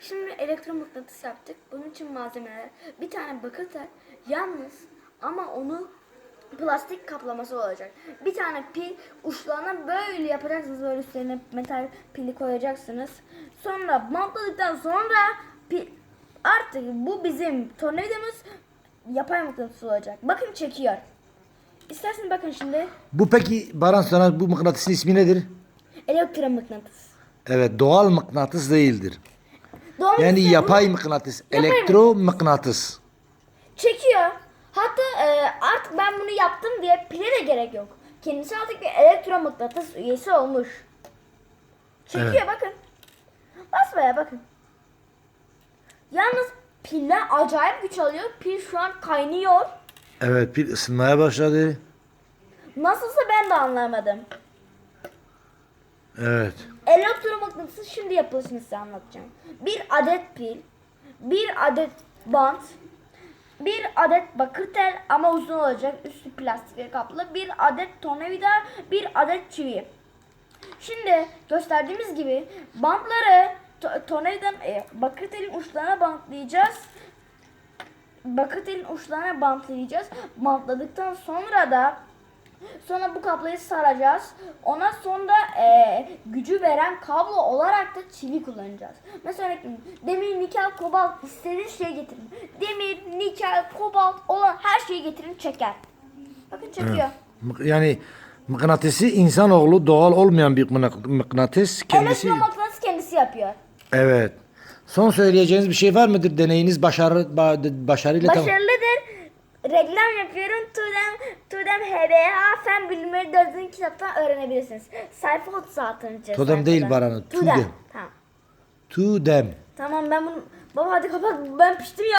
Şimdi elektromıknatıs yaptık. Bunun için malzemeler. Bir tane bakır tel. Yalnız ama onu plastik kaplaması olacak. Bir tane pil uçlarına böyle yapacaksınız. Böyle üstlerine metal pili koyacaksınız. Sonra bantladıktan sonra pil, artık bu bizim tornavidamız yapay mıknatıs olacak. Bakın çekiyor. İstersen bakın şimdi Bu peki Baran sana bu mıknatısın ismi nedir? elektromıknatıs. Evet doğal mıknatıs değildir. Doğal Yani mıknatıs- yapay mıknatıs. Yapay Elektro mıknatıs. Çekiyor. Hatta e, artık ben bunu yaptım diye pile de gerek yok. Kendisi artık bir elektromıknatıs üyesi olmuş. Çekiyor Evet. bakın. Basmaya bakın. Yalnız piller acayip güç alıyor. Pil şu an kaynıyor. Evet pil ısınmaya başladı. Nasılsa ben de anlamadım. Evet. Elektromıknatısı şimdi yapılışını size anlatacağım. Bir adet pil, bir adet bant, bir adet bakır tel ama uzun olacak, üstü plastikle kaplı, bir adet tornavida, bir adet çivi. Şimdi gösterdiğimiz gibi bantları to- tornavidanın e, bakır telin uçlarına bantlayacağız. Bakır telin uçlarına bantlayacağız. Bantladıktan sonra da Sonra bu kabloyu saracağız. Ona sonra eee, gücü veren kablo olarak da çivi kullanacağız. Mesela demir, nikel, kobalt istediğiniz şeyi getirin. Demir, nikel, kobalt olan her şeyi getirin çeker. Bakın çekiyor. Mık- Yani mıknatısı insanoğlu doğal olmayan bir mıknatıs. Kendisi... Elektromagnetis kendisi yapıyor. Evet. Son söyleyeceğiniz bir şey var mıdır? Deneyiniz başarı ba- başarıyla tamam. Reklam yapıyorum. Tudem, Tudem HBA Fen Bilimleri 4. kitaptan öğrenebilirsiniz. Sayfa 36. Tudem değil sayfada. Baran'ı, Tudem. Tudem. Tamam. To them. Tamam ben bunu... Baba hadi kapat. Ben piştim ya.